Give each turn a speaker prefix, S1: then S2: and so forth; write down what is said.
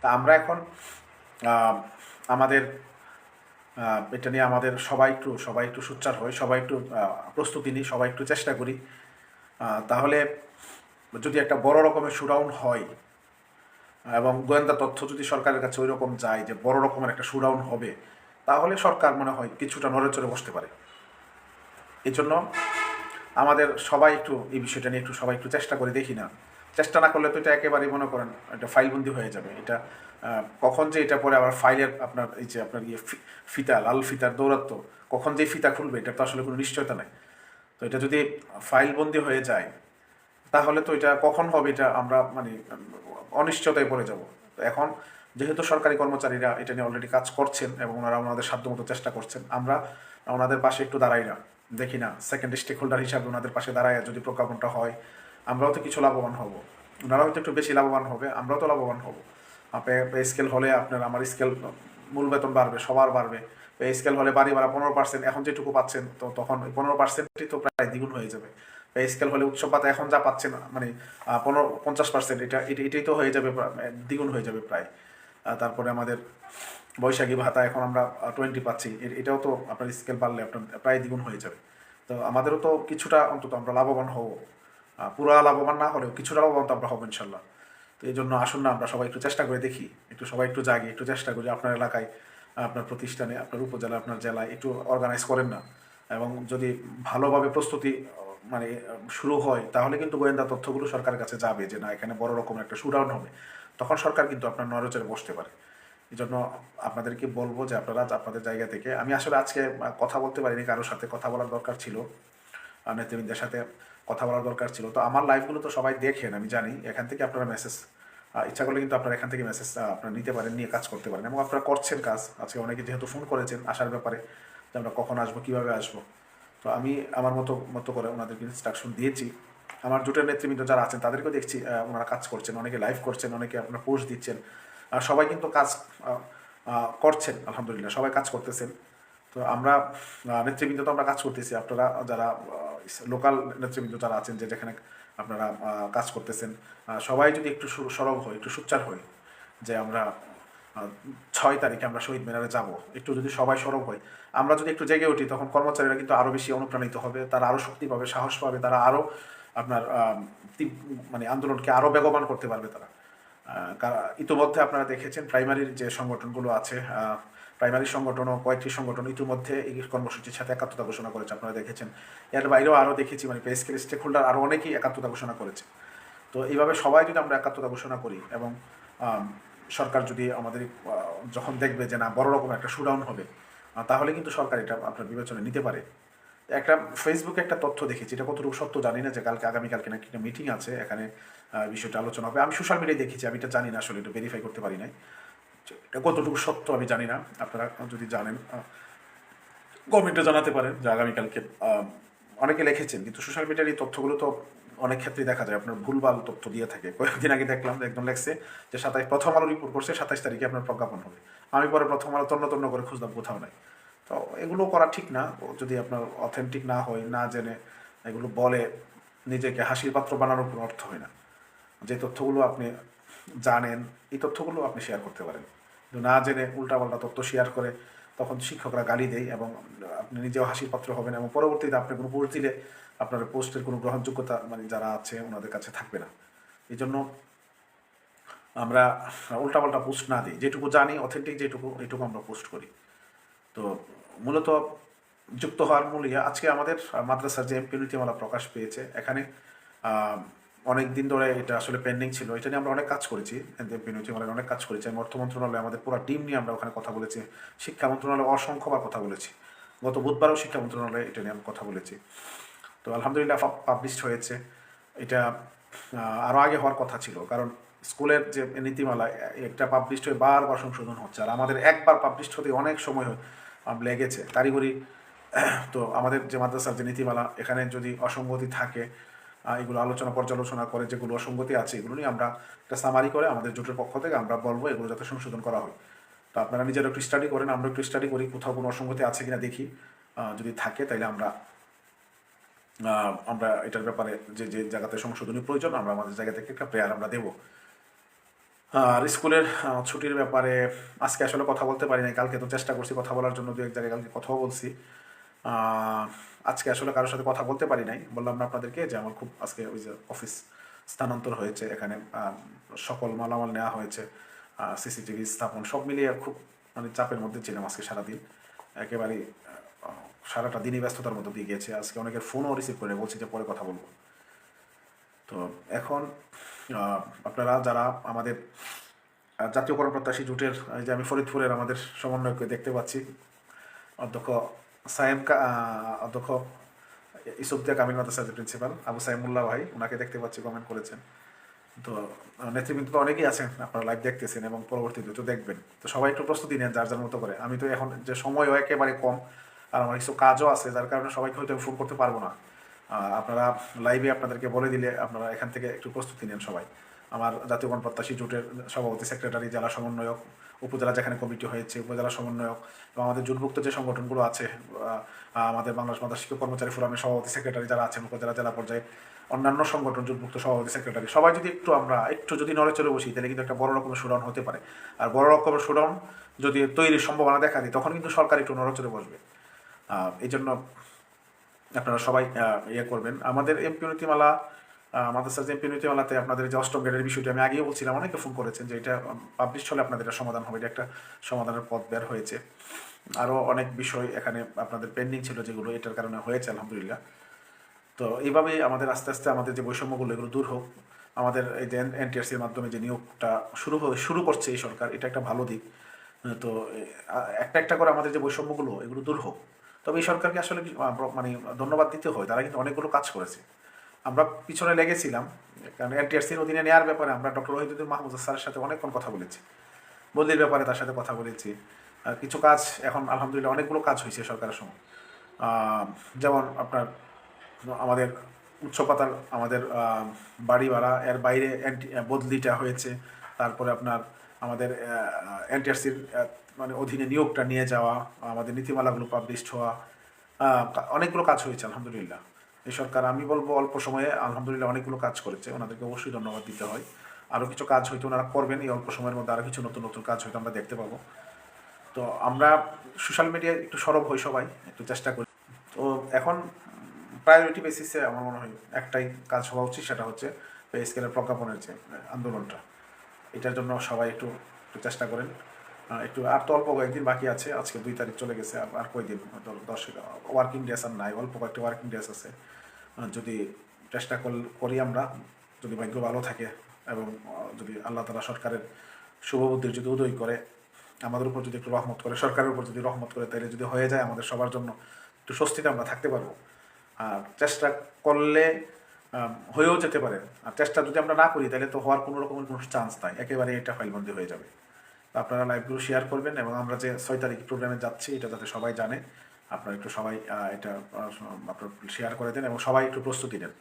S1: তা আমরা এখন আমাদের এটা নিয়ে আমাদের সবাই একটু সবাই একটু সোচ্চার হই, সবাই একটু প্রস্তুতি নিই, সবাই একটু চেষ্টা করি। তাহলে যদি একটা বড় রকমের শুডাউন হয়, এবং গোয়েন্দা তথ্য যদি সরকারের কাছে ওই রকম যায় যে বড় রকমের একটা শুডাউন হবে, তাহলে সরকার মনে হয় কিছুটা নড়েচড়ে বসতে পারে। এই জন্য আমাদের সবাই একটু এই বিষয়টা নিয়ে একটু, সবাই একটু চেষ্টা করে দেখি না। চেষ্টা না করলে তো এটা একেবারেই মনে করেন এটা ফাইলবন্দি হয়ে যাবে। এটা কখন যে এটা পরে আবার ফাইলের আপনার এই যে আপনার ইয়ে ফিতা, লাল ফিতার দৌরাত্ম কখন যে ফিতা খুলবে এটা তো আসলে কোনো নিশ্চয়তা নাই। তো এটা যদি ফাইলবন্দি হয়ে যায়, তাহলে তো এটা কখন হবে এটা আমরা মানে অনিশ্চয়তায় পড়ে যাব। এখন যেহেতু সরকারি কর্মচারীরা এটা নিয়ে অলরেডি কাজ করছেন এবং ওনারা ওনাদের সাধ্যমতো চেষ্টা করছেন, আমরা ওনাদের পাশে একটু দাঁড়াই না, দেখি না। সেকেন্ড স্টেক হোল্ডার হিসাবে ওনাদের পাশে দাঁড়ায় যদি প্রজ্ঞাপনটা হয় আমরাও তো কিছু লাভবান হব। ওনারাও হয়তো একটু বেশি লাভবান হবে, আমরাও তো লাভবান হব। পে স্কেল হলে আপনার আমার স্কেল মূল বেতন বাড়বে, সবার বাড়বে। পে স্কেল হলে বাড়ি ভাড়া পনেরো পার্সেন্ট এখন যেটুকু পাচ্ছেন, তো তখন পনেরো পার্সেন্টই তো প্রায় দ্বিগুণ হয়ে যাবে। পে স্কেল হলে উৎসব পাতা এখন যা পাচ্ছেন মানে পনেরো, পঞ্চাশ পার্সেন্ট এটা, এটা- এটাই তো হয়ে যাবে দ্বিগুণ হয়ে যাবে প্রায়। তারপরে আমাদের বৈশাখী ভাতা এখন আমরা টোয়েন্টি পাচ্ছি। এটাও তো আপনার স্কেল বাড়লে আপনার প্রায় দ্বিগুণ হয়ে যাবে। তো আমাদেরও তো কিছুটা অন্তত আমরা লাভবান হব। পুরা লাভবান না হলেও কিছুটা লাভবান তো আমরা হব ইনশাল্লাহ। তো এই জন্য আসুন না, আমরা সবাই একটু চেষ্টা করে দেখি, একটু সবাই একটু জাগে, একটু চেষ্টা করি আপনার এলাকায়, আপনার প্রতিষ্ঠানে, আপনার উপজেলা, আপনার জেলায় একটু অর্গানাইজ করেন না। এবং যদি ভালোভাবে প্রস্তুতি মানে শুরু হয়, তাহলে কিন্তু গোয়েন্দা তথ্যগুলো সরকারের কাছে যাবে যে, না, এখানে বড় রকম একটা শুডাউন হবে। তখন সরকার কিন্তু আপনার নরচরে বসতে পারে। এই জন্য আপনাদেরকে বলব যে, আপনারা আপনাদের জায়গা থেকে, আমি আসলে আজকে কথা বলতে পারিনি, কারোর সাথে কথা বলার দরকার ছিল নেতৃবৃন্দের সাথে। কথা বলার দরকার ছিল। তো আমার লাইভগুলো তো সবাই দেখেন, আমি জানি। এখান থেকে আপনারা মেসেজ ইচ্ছা করলে কিন্তু আপনারা এখান থেকে মেসেজ আপনারা নিতে পারেন, নিয়ে কাজ করতে পারেন এবং আপনারা করছেন কাজ। আজকে অনেকে যেহেতু ফোন করেছেন আসার ব্যাপারে, যে আমরা কখন আসব, কীভাবে আসব। তো আমি আমার মতো মতো করে ওনাদেরকে ইনস্ট্রাকশন দিয়েছি। আমার জোটের নেতৃবৃন্দ যারা আছেন, তাদেরকেও দেখছি ওনারা কাজ করছেন, অনেকে লাইভ করছেন, অনেকে আপনারা পোস্ট দিচ্ছেন। আর সবাই কিন্তু কাজ করছেন, আলহামদুলিল্লাহ, সবাই কাজ করতেছেন। তো আমরা নেতৃবৃন্দ তো আমরা কাজ করতেছি। আপনারা যারা লোকাল নেতৃবৃন্দ যারা আছেন যে যেখানে, আপনারা কাজ করতেছেন সবাই যদি একটু সরব হয় একটু সুচ্চার হয় যে আমরা ছয় তারিখে আমরা শহীদ মিনারে যাব, একটু যদি সবাই সরব হয় আমরা যদি একটু জেগে উঠি, তখন কর্মচারীরা কিন্তু আরও বেশি অনুপ্রাণিত হবে, তারা আরও শক্তি পাবে, সাহস পাবে, তারা আরও আপনার মানে আন্দোলনকে আরও বেগবান করতে পারবে তারা। ইতিমধ্যে আপনারা দেখেছেন, প্রাইমারির যে সংগঠনগুলো আছে প্রাইমারি সংগঠন ও কয়েকটি সংগঠন ইতিমধ্যে এই কর্মসূচির সাথে একাত্মতা ঘোষণা করেছে, আপনারা দেখেছেন। এর বাইরেও আরও দেখেছি মানে পেস্কেল স্টেক হোল্ডার আরও অনেকেই একাত্মতা ঘোষণা করেছে। তো এইভাবে সবাই যদি আমরা একাত্মতা ঘোষণা করি এবং সরকার যদি আমাদের যখন দেখবে যে না, বড় রকম একটা শুডাউন হবে তাহলে কিন্তু সরকার এটা আপনার বিবেচনা নিতে পারে। একটা ফেসবুকে একটা তথ্য দেখেছি, এটা কতটুকু সত্য জানি না যে কালকে, আগামীকালকে নাকি একটা মিটিং আছে, এখানে বিষয়টা আলোচনা হবে। আমি সোশ্যাল মিডিয়ায় দেখেছি, আমি এটা জানি না, আসলে এটা ভেরিফাই করতে পারি নাই। এটা কতটুকু সত্য আমি জানি না। আপনারা যদি জানেন গভর্নমেন্টে জানাতে পারেন যে আগামীকালকে অনেকে লিখেছেন, কিন্তু সোশ্যাল মিডিয়ার এই তথ্যগুলো তো অনেক ক্ষেত্রেই দেখা যায়। আপনার ভুলভাল তথ্য দিয়ে থাকে। কয়েকদিন আগে দেখলাম একদম লেখছে যে সাতাইশ, প্রথম আলো রিপোর্ট করছে, সাতাইশ তারিখে আপনার প্রজ্ঞাপন হবে। আমি পরে প্রথম আলো তন্ন তন্ন করে খুঁজলাম, কোথাও নাই। তো এগুলো করা ঠিক না। যদি আপনার অথেন্টিক না হয়, না জেনে এগুলো বলে, নিজেকে হাসির পাত্র বানানোর কোনো অর্থ হয় না। যে তথ্যগুলো আপনি জানেন, এই তথ্যগুলো আপনি শেয়ার করতে পারেন। কিন্তু না জেনে উল্টাপাল্টা তথ্য শেয়ার করে তখন শিক্ষকরা গালি দেয় এবং আপনি নিজেও হাসির পাত্র হবেন এবং পরবর্তীতে আপনি কোনো পোস্ট দিলে আপনার পোস্টের কোনো গ্রহণযোগ্যতা মানে যারা আছে ওনাদের কাছে থাকবে না। এই জন্য আমরা উল্টাপাল্টা পোস্ট না দিই। যেটুকু জানি অথেন্টিক যেটুকু, এইটুকু আমরা পোস্ট করি। তো মূলত যুক্ত হওয়ার মূল ইয়ে আজকে আমাদের মাদ্রাসার যে এমপি নীতিমালা প্রকাশ পেয়েছে, এখানে অনেক দিন ধরে এটা আসলে পেন্ডিং ছিল। এটা নিয়ে আমরা অনেক কাজ করেছি এমপি নীতিমালায় অনেক কাজ করেছি। আমি অর্থ মন্ত্রণালয়ে আমাদের পুরো টিম নিয়ে আমরা ওখানে কথা বলেছি। শিক্ষা মন্ত্রণালয়ে অসংখ্যবার কথা বলেছি। গত বুধবারও শিক্ষা মন্ত্রণালয়ে এটা নিয়ে আমি কথা বলেছি। তো আলহামদুলিল্লাহ পাবলিশড হয়েছে। এটা আরও আগে হওয়ার কথা ছিল। কারণ স্কুলের যে নীতিমালা একটা পাবলিশড হয়ে বারবার সংশোধন হচ্ছে। আর আমাদের একবার পাবলিশড হতে অনেক সময় লেগেছে। কারিগরি, তো আমাদের যে মাদ্রাসার যে নীতিমালা, এখানে যদি অসঙ্গতি থাকে এগুলো আলোচনা, পর্যালোচনা করে যেগুলো অসঙ্গতি আছে, এগুলো নিয়ে আমরা একটা সামারি করে আমাদের জোটের পক্ষ থেকে আমরা বলব, এগুলো যাতে সংশোধন করা হয়। তো আপনারা নিজেরা একটু স্টাডি করেন, আমরা একটু স্টাডি করি, কোথাও কোনো অসঙ্গতি আছে কিনা দেখি। যদি থাকে তাহলে আমরা আমরা এটার ব্যাপারে যে যে জায়গাতে সংশোধনী প্রয়োজন, আমরা আমাদের জায়গা থেকে একটা প্রেয়ার আমরা দেবো। আর স্কুলের ছুটির ব্যাপারে আজকে আসলে কথা বলতে পারি নাই, কালকে তো চেষ্টা করছি কথা বলার জন্য দু এক জায়গায় কালকে কথাও বলছি। আজকে আসলে কারোর সাথে কথা বলতে পারি নাই। বললাম না আপনাদেরকে যে আমার খুব আজকে ওই যে অফিস স্থানান্তর হয়েছে এখানে সকল মালামাল নেওয়া হয়েছে সিসিটিভি স্থাপন সব মিলিয়ে খুব মানে চাপের মধ্যে ছিলাম আজকে সারাদিন। একেবারেই আহ, সারাটা দিনই ব্যস্ততার মধ্যে দিয়ে গিয়েছে। আজকে অনেকের ফোনও রিসিভ করে বলছি যে পরে কথা বলব। তো এখন আপনারা যারা আমাদের আহ, জাতীয় কর্মপ্রত্যাশী জোটের যে আমি ফরিদপুরের আমাদের সমন্বয়কে দেখতে পাচ্ছি অধ্যক্ষ সায়েম অধ্যক্ষ ইসুফদিয়া কামিল মাদ্রাসার যে প্রিন্সিপাল আবু সাইমুল্লাহ ভাই ওনাকে দেখতে পাচ্ছি কমেন্ট করেছেন। তো নেতৃবৃন্দ তো অনেকেই আছেন, আপনারা লাইভ দেখতেছেন এবং পরবর্তীতে তো দেখবেন। তো সবাই একটু প্রস্তুতি নেন, যার যার মতো করে। আমি তো এখন যে সময়ও একেবারে কম, আর আমার কিছু কাজও আছে, যার কারণে সবাইকে হয়তো আমি ফোন করতে পারব না। আপনারা লাইভে আপনাদেরকে বলে দিলে আপনারা এখান থেকে একটু প্রস্তুতি নেন সবাই। আমার জাতীয় গণপ্রত্যাশী জোটের সভাপতি সেক্রেটারি জেলা সমন্বয়ক উপজেলা যেখানে কমিটি হয়েছে, উপজেলা সমন্বয়ক এবং আমাদের জোটভুক্ত যে সংগঠনগুলো আছে আমাদের বাংলাদেশ মাদ্রাসা শিক্ষক কর্মচারী ফোরামের সভাপতি সেক্রেটারি যারা আছেন, উপজেলা, জেলা পর্যায়ে অন্যান্য সংগঠন, জোটভুক্ত সভাপতি সেক্রেটারি সবাই যদি একটু আমরা একটু যদি নড়ে চলে বসি, তাহলে কিন্তু একটা বড় রকমের সুডাউন হতে পারে। আর বড় রকমের সুডাউন যদি তৈরির সম্ভাবনা দেখা দিই তখন কিন্তু সরকার একটু নড়চড়ে বসবে। এই জন্য আপনারা সবাই ইয়ে করবেন। আমাদের এমপি স্যার যে এমপি নীতিমালাতে আপনাদের যে অষ্টম গ্রেডের বিষয়টি আমি আগেও বলছিলাম, অনেকে ফোন করেছেন যে এটা পাবলিশ হলে আপনাদের এটা সমাধান হবে, এটা একটা সমাধানের পথ বের হয়েছে। আরও অনেক বিষয় এখানে আপনাদের পেন্ডিং ছিল যেগুলো, এটার কারণে হয়েছে, আলহামদুলিল্লাহ। তো এইভাবেই আমাদের আস্তে আস্তে আমাদের যে বৈষম্যগুলো, এগুলো দূর হোক, আমাদের এই যে এনটিআরসির মাধ্যমে যে নিয়োগটা শুরু শুরু করছে এই সরকার, এটা একটা ভালো দিক। তো একটা একটা করে আমাদের যে বৈষম্যগুলো, এগুলো দূর হোক। তবে এই সরকারকে আসলে মানে ধন্যবাদ দিতে হয়, তারা কিন্তু অনেকগুলো কাজ করেছে। আমরা পিছনে লেগেছিলাম, কারণ এনটিআরসির অধীনে নেওয়ার ব্যাপারে আমরা ডক্টর ওহিদুদ্দিন মাহমুদ স্যারের সাথে অনেকক্ষণ কথা বলেছি বদলির ব্যাপারে তার সাথে কথা বলেছি। কিছু কাজ এখন আলহামদুলিল্লাহ অনেকগুলো কাজ হয়েছে সরকারের সময় যেমন আপনার আমাদের উচ্চ পাতার আমাদের বাড়ি ভাড়া এর বাইরে বদলিটা হয়েছে। তারপরে আপনার আমাদের এনটিআরসির মানে অধীনে নিয়োগটা নিয়ে যাওয়া, আমাদের নীতিমালাগুলো পাবলিশ হওয়া অনেকগুলো কাজ হয়েছে আলহামদুলিল্লাহ। এই সরকার, আমি বলব অল্প সময়ে আলহামদুলিল্লাহ অনেকগুলো কাজ করেছে, ওনাদেরকে অবশ্যই ধন্যবাদ দিতে হয়। আরও কিছু কাজ হয়তো ওনারা করবেন, এই অল্প সময়ের মধ্যে আরও কিছু নতুন নতুন কাজ হয়তো আমরা দেখতে পাবো। তো আমরা সোশ্যাল মিডিয়ায় একটু সরব হই সবাই, একটু চেষ্টা করি। তো এখন প্রায়োরিটি বেসিসে আমার মনে হয় একটাই কাজ হওয়া উচিত, সেটা হচ্ছে পে স্কেলের প্রজ্ঞাপনের যে আন্দোলনটা। এটার জন্য সবাই একটু একটু চেষ্টা করেন। একটু আর তো অল্প কয়েকদিন বাকি আছে। আজকে দুই তারিখ চলে গেছে, আর- কয়েকদিন দশ ওয়ার্কিং ডেস আর নাই, অল্প কয়েকটি ওয়ার্কিং ডেস আছে। যদি চেষ্টা কর- আমরা, যদি ভাগ্য ভালো থাকে এবং যদি আল্লাহ তালা সরকারের শুভবুদ্ধির যদি উদয় করে, আমাদের উপর যদি একটু রহমত করে, সরকারের উপর যদি রহমত করে তাহলে যদি হয়ে যায়, আমাদের সবার জন্য একটু স্বস্তিতে আমরা থাকতে পারব। আর চেষ্টা করলে হয়েও যেতে পারে। আর চেষ্টা যদি আমরা না করি তাহলে তো হওয়ার কোনো রকমের কোনো চান্স নাই। একেবারে এটা ফাইলবন্দি হয়ে যাবে। আপনারা লাইভগুলো শেয়ার করবেন এবং আমরা যে ছয় তারিখ প্রোগ্রামে যাচ্ছি, এটা যাতে সবাই জানে। আপনারা একটু সবাই এটা আপনার শেয়ার করে দেন এবং সবাই একটু প্রস্তুতি নেন।